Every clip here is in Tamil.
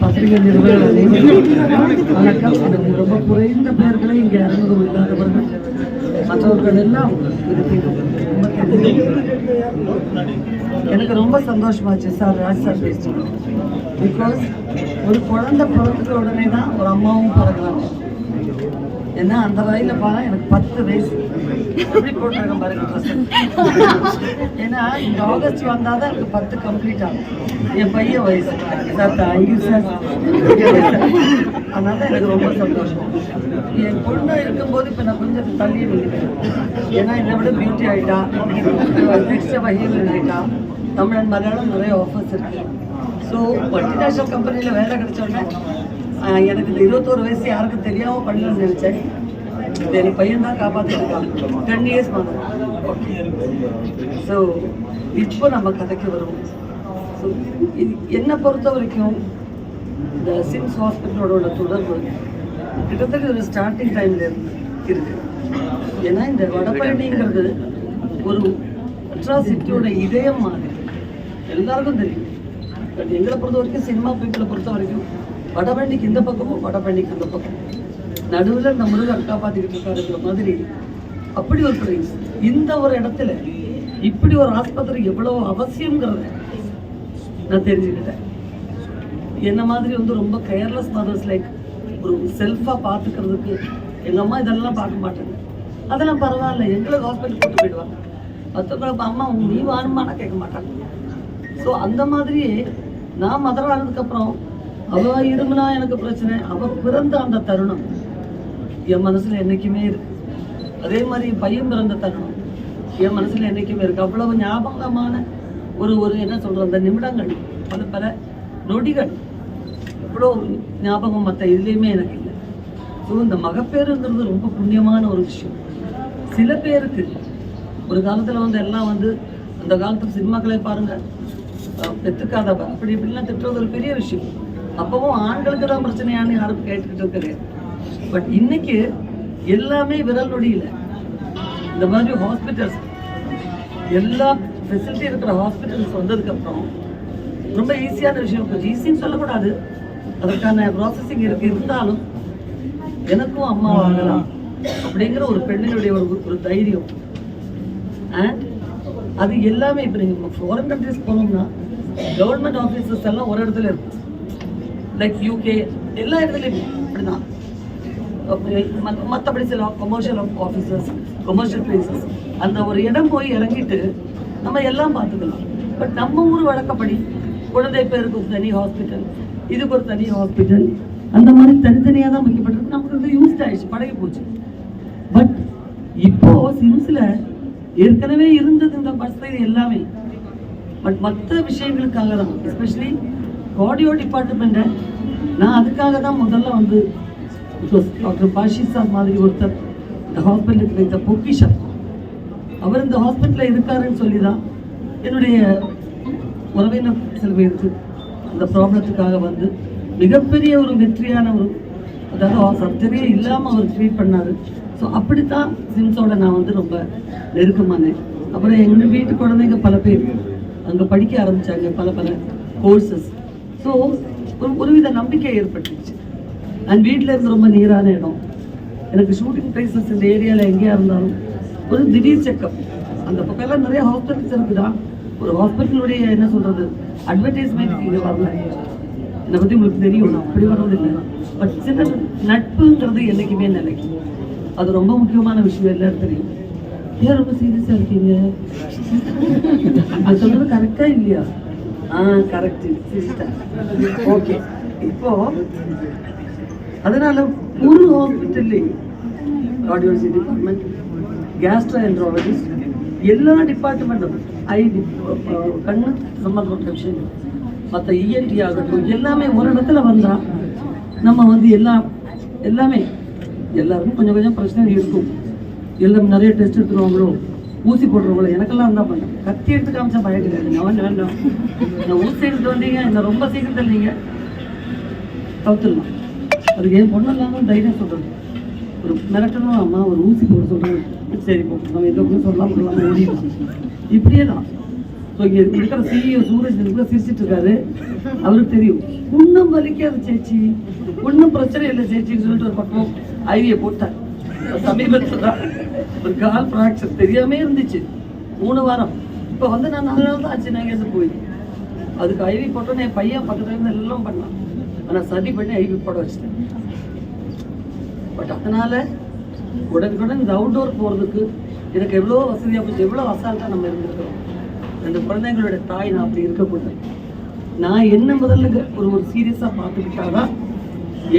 பத்திரிகை வணக்கம். எனக்கு ரொம்ப குறைந்த பேர்களை இங்கே அறிமுகம் இல்லாதவர்கள் மற்றவர்கள் எல்லாம் எனக்கு ரொம்ப சந்தோஷமாச்சு சார் ராஜ் சார் பேசுகிறோம் பிகாஸ் ஒரு குழந்தை பிறந்த உடனே தான் ஒரு அம்மாவும் பிறகுறாங்க ஏன்னா அந்த வயதில் பார்த்தா எனக்கு பத்து வயசு. எப்படி போட்டிருக்கேன் பாருங்க ஏன்னா இந்த ஆகஸ்ட் வந்தால் தான் எனக்கு பத்து கம்ப்ளீட் ஆகும். என் பையன் வயசு. Sir thank you sir. அதனால எனக்கு ரொம்ப சந்தோஷம். என் பொண்ணு இருக்கும்போது இப்போ நான் கொஞ்சம் தள்ளி வந்துட்டேன் ஏன்னா என்னை விட பியூட்டி ஆகிட்டா நெக்ஸ்ட் ஹீரோயின் ஆகிட்டா தமிழன் மலையாளம் நிறைய ஆஃபர்ஸ் இருக்கு. ஸோ மல்டிநேஷனல் கம்பெனியில் வேலை கிடைச்சோடனே எனக்கு இந்த இருபத்தோரு வயசு யாருக்கும் தெரியாமல் பண்ணலன்னு நினச்சேன். இது என் பையன் தான் காப்பாற்றிருக்கான் டென் இயர்ஸ் மாதிரி ஸோ இப்போ நம்ம கதைக்கு வருவோம். ஸோ என்னை பொறுத்த வரைக்கும் இந்த சிம்ஸ் ஹாஸ்பிட்டலோட தொடர்பு கிட்டத்தட்ட ஒரு ஸ்டார்டிங் டைம்ல இருந்து இருக்கு. ஏன்னா இந்த வடபழனிங்கிறது ஒரு அட்ராசிட்டியோட இதயம் மாதிரி. எல்லாருக்கும் தெரியும். பட் எங்களை பொறுத்த வரைக்கும் சினிமா பீப்புளை பொறுத்த வரைக்கும் வடபழனிக்கு இந்த பக்கமும் வடபழனிக்கு அந்த பக்கம். நடுவில் இந்த முருகன் காப்பாற்றிக்கிட்டு இருக்காருங்கிற மாதிரி அப்படி ஒரு பிரைஸ் இந்த ஒரு இடத்துல இப்படி ஒரு ஆஸ்பத்திரி எவ்வளவு அவசியங்கிறத நான் தெரிஞ்சுக்கிட்டேன். என்ன மாதிரி வந்து ரொம்ப கேர்லெஸ் மதர்ஸ் லைக் ஒரு செல்ஃபாக பார்த்துக்கிறதுக்கு எங்கள் அம்மா இதெல்லாம் பார்க்க மாட்டாங்க. அதெல்லாம் பரவாயில்ல எங்களுக்கு ஹாஸ்பிட்டல் கூட்டு போயிடுவாங்க. மற்றவங்களுக்கு அம்மா நீ வாணுமானா கேட்க மாட்டாங்க. ஸோ அந்த மாதிரியே நான் மதுரை ஆனதுக்கப்புறம் அவ இருமுனா எனக்கு பிரச்சனை. அவ பிறந்த அந்த தருணம் என் மனசுல என்னைக்குமே இருக்கு. அதே மாதிரி பையன் பிறந்த தருணம் என் மனசுல என்னைக்குமே இருக்கு. அவ்வளவு ஞாபகமான ஒரு ஒரு என்ன சொல்ற அந்த நிமிடங்கள் பல பல நொடிகள். இவ்வளோ ஞாபகம் மற்ற இதுலேயுமே எனக்கு இல்லை. ஸோ இந்த மகப்பேறுங்கிறது ரொம்ப புண்ணியமான ஒரு விஷயம். சில பேருக்கு ஒரு காலத்தில் வந்து எல்லாம் வந்து அந்த காலத்து சினிமாக்களே பாருங்கள் பெற்றுக்காதவ அப்படி இப்படிலாம் திட்டுறது ஒரு பெரிய விஷயம். அப்பவும் ஆண்களுக்கு தான் பிரச்சனையான்னு யாரும் கேட்டுக்கிட்டு கிடையாது பட் இன்னைக்கு எல்லாமே விரல் நொடியில. இந்த மாதிரி ஹாஸ்பிட்டல்ஸ் எல்லா ஃபெசிலிட்டி இருக்கிற ஹாஸ்பிட்டல்ஸ் வந்ததுக்கப்புறம் ரொம்ப ஈஸியான விஷயம். கொஞ்சம் ஈஸின்னு சொல்லக்கூடாது. அதற்கான ப்ராசஸிங் இருக்கு. இருந்தாலும் எனக்கும் அம்மா வாங்கலாம் அப்படிங்கிற ஒரு பெண்ணினுடைய ஒரு ஒரு தைரியம். அண்ட் அது எல்லாமே இப்போ நீங்கள் ஃபாரின் கண்ட்ரிஸ் போனோம்னா கவர்மெண்ட் ஆஃபீஸர்ஸ் எல்லாம் ஒரு இடத்துல இருக்கும். லைக் யூகே எல்லா இடத்துலையும் அப்படிதான் மற்றபடி சில கொமர்ஷியல் ஆஃபீஸர்ஸ் கொமர்ஷியல் பிளேசஸ் அந்த ஒரு இடம் போய் இறங்கிட்டு நம்ம எல்லாம் பார்த்துக்கலாம். பட் நம்ம ஊர் வழக்கப்படி குழந்தை பேருக்கு ஒரு தனி ஹாஸ்பிட்டல் இதுக்கு ஒரு தனி ஹாஸ்பிட்டல் அந்த மாதிரி தனித்தனியாக தான் வைக்கப்பட்டிருக்கு. நமக்கு வந்து யூஸ்ட் ஆயிடுச்சு பழகி போச்சு. பட் இப்போ சிம்ஸில் ஏற்கனவே இருந்தது இந்த வசதி எல்லாமே. பட் மற்ற விஷயங்களுக்காக தான் எஸ்பெஷலி ஆடியோ டிபார்ட்மெண்ட்டை நான் அதுக்காக தான் முதல்ல வந்து டாக்டர் பாஷி சார் மாதிரி ஒருத்தர் இந்த ஹாஸ்பிட்டலுக்கு வைத்த பொக்கிஷம் அவர் இந்த ஹாஸ்பிட்டலில் இருக்காருன்னு சொல்லி தான் என்னுடைய உறவினர் சில பேருக்கு அந்த ப்ராப்ளத்துக்காக வந்து மிகப்பெரிய ஒரு வெற்றியான ஒரு அதாவது சர்ஜரியே இல்லாமல் அவர் ட்ரீட் பண்ணார். ஸோ அப்படித்தான் சிம்ஸோட நான் வந்து ரொம்ப நெருக்கமானேன். அப்புறம் எங்கள் வீட்டு குழந்தைங்க பல பேர் அங்கே படிக்க ஆரம்பிச்சாங்க பல பல கோர்சஸ் ஸோ ஒரு ஒருவித நம்பிக்கை ஏற்பட்டுச்சு. அண்ட் வீட்டில் இருந்து ரொம்ப நீரான இடம். எனக்கு ஷூட்டிங் பிளேசஸ் இந்த ஏரியாவில் எங்கேயா இருந்தாலும் ஒரு திடீர் செக்கப் அந்த பக்கம்லாம் நிறைய ஹாஸ்பிட்டல்ஸ் இருக்குதா ஒரு ஹாஸ்பிட்டலுடைய என்ன சொல்றது அட்வர்டைஸ்மெண்ட் இங்கே வரல. என்னை பற்றி உங்களுக்கு தெரியும் நான் அப்படி வர்றதில்லை பட் சின்ன நட்புங்கிறது என்றைக்குமே நிலைக்கும். அது ரொம்ப முக்கியமான விஷயம் எல்லாரும் தெரியும் ஏன் ரொம்ப சீரியஸாக இருக்கீங்க? அது சொல்றது கரெக்டா இல்லையா? ஆ கரெக்ட் சிஸ்டர் ஓகே இப்போ அதனால ஒரு ஹாஸ்பிட்டல்லையும் கார்டியாலஜி டிபார்ட்மெண்ட் கேஸ்ட்ரோ என்ட்ராலஜிஸ்ட் எல்லா டிபார்ட்மெண்ட்டும் ஐ கண்ணு சம்மந்தப்பட்ட விஷயங்கள் மற்ற இஎன்டி ஆகட்டும் எல்லாமே ஒரு இடத்துல வந்தா நம்ம வந்து எல்லாம் எல்லாமே எல்லாருக்கும் கொஞ்சம் கொஞ்சம் பிரச்சனை இருக்கும் எல்லாம் நிறைய டெஸ்ட் எடுத்துருவாங்களோ ஊசி போடுறவங்கள எனக்கெல்லாம் தான் பண்ணேன் கத்தி எடுத்து காமிச்சா பயம் கிடையாது. நான் வேண்டாம் இந்த ஊசி எடுத்து வந்தீங்க இந்த ரொம்ப சீக்கிரத்தில் நீங்கள் தவிர்த்துடலாம். அதுக்கு என் பொண்ணு இல்லாமல் தைரியம் சொல்கிறது ஒரு மிரட்டணும் அம்மா ஒரு ஊசி போட சொல்கிறேன் சரி போ. நம்ம எதோ கூட சொல்லலாம் சொல்லலாம் ஓடிடலாம் இப்படியே தான் ஸோ இங்கே இருக்கிற சிஇஓ சூரஜ் கூட சிரிச்சிட்டு இருக்காரு. அவருக்கு தெரியும். ஒன்றும் வலிக்காது சேச்சி. ஒன்றும் பிரச்சனை இல்லை சேச்சின்னு சொல்லிட்டு ஒரு பக்கம் ஐவியை போட்டார். சமீபத்தில் தான் ஒரு கால் ஃப்ராக்சர் தெரியாமே இருந்துச்சு. மூணு வாரம். இப்போ வந்து நான் நாலு நாள் தான் ஆச்சு நான் இருந்து போய். அதுக்கு ஐவி போட்டோன்னு என் பையன் பக்கத்துல இருந்து எல்லாம் பண்ணான். ஆனால் சதி பண்ணி ஐவி போட வச்சிட்டேன். பட் அதனால உடனுக்குடன் இந்த அவுட்டோர் போகிறதுக்கு எனக்கு எவ்வளோ வசதியாக போச்சு எவ்வளோ அசால்ட்டாக நம்ம இருந்திருக்கிறோம். அந்த குழந்தைங்களோட தாய் நான் அப்படி இருக்கக்கூடாது நான் என்ன முதல்ல ஒரு ஒரு சீரியஸாக பார்த்துக்கிட்டாதான்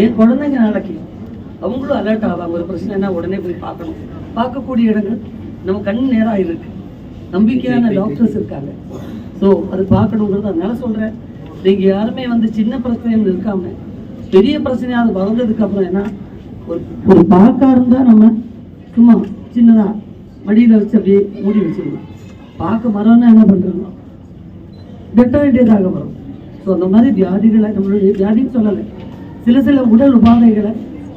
என் குழந்தைங்க நாளைக்கு அவங்களும் அலர்ட் ஆவாங்க. ஒரு பிரச்சனைனா உடனே போய் பார்க்கணும். பார்க்கக்கூடிய இடங்கள் நம்ம கண் நேராக இருக்கு. நம்பிக்கையான டாக்டர்ஸ் இருக்காங்க. ஸோ அது பார்க்கணுங்கிறது அதனால சொல்கிறேன் நீங்கள் யாருமே வந்து சின்ன பிரச்சனைன்னு இருக்காம பெரிய பிரச்சனையாவது வளர்ந்ததுக்கு அப்புறம் என்ன? ஒரு ஒரு பார்க்கா இருந்தால் நம்ம சும்மா சின்னதாக மடியில் வச்சு அப்படியே மூடி வச்சிடலாம். பார்க்க மரம்னா என்ன பண்ணுறோம் வெட்ட வேண்டியதாக வரும். ஸோ அந்த மாதிரி வியாதிகளை நம்மளுடைய வியாதின்னு சொல்லலை. சில சில உடல் உபாதைகளை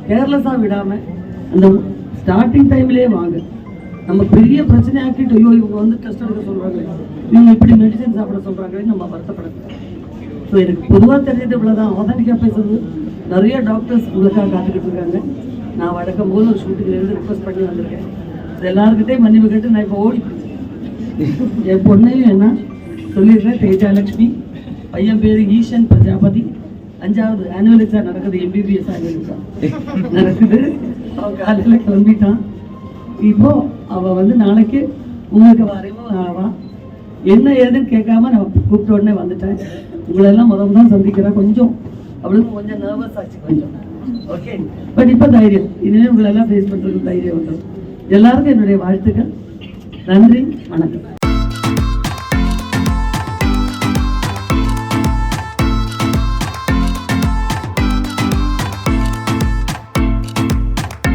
கேர்லெஸ்ஸாக விடாமல் அந்த ஸ்டார்டிங் டைம்லேயே வாங்க. நம்ம பெரிய பிரச்சனை ஆக்கிட்டு ஐயோ இவங்க வந்து டெஸ்ட் எடுக்க சொல்கிறாங்க இவங்க இப்படி மெடிசன் சாப்பிட சொல்கிறாங்களே நம்ம வருத்தப்படக்கூடாது. ஸோ எனக்கு பொதுவாக தெரிஞ்சது இவ்வளோதான் ஆதென்டிக்காக பேசுறது நிறைய டாக்டர்ஸ் உங்களுக்காக காத்துக்கிட்டு இருக்காங்க. நான் வழக்கம் போது ஒரு ஷூட்டிங்லேருந்து ரிக்வஸ்ட் பண்ணி வந்திருக்கேன். எல்லாருக்கிட்டே மன்னிப்பு கேட்டு நான் இப்போ ஓடி என் பொண்ணையும் என்ன சொல்லிடுறேன் தேஜாலட்சுமி. பையன் பேர் ஈஷன் பிரஜாபதி. அஞ்சாவது ஆனுவல் எக்ஸாம் நடக்குது எம்பிபிஎஸ் ஆனுவல் எக்ஸாம் நடக்குது. அவன் காலையில் கிளம்பிட்டான். இப்போ அவள் வந்து நாளைக்கு உங்களுக்கு வரையும் ஆவான் என்ன ஏதுன்னு கேட்காம நான் கூப்பிட்ட உடனே வந்துட்டேன். உங்களெல்லாம் முதல் தான் சந்திக்கிறேன் கொஞ்சம் அவளுக்கு கொஞ்சம் நர்வஸ் ஆச்சு கொஞ்சம். ஓகே பட் இப்போ தைரியம். இனிமேல் உங்களெல்லாம் ஃபேஸ் பண்ணுறதுக்கு தைரியம் வந்துடும் எல்லாருக்கும் என்னுடைய வாழ்த்துக்கள். நன்றி வணக்கம்.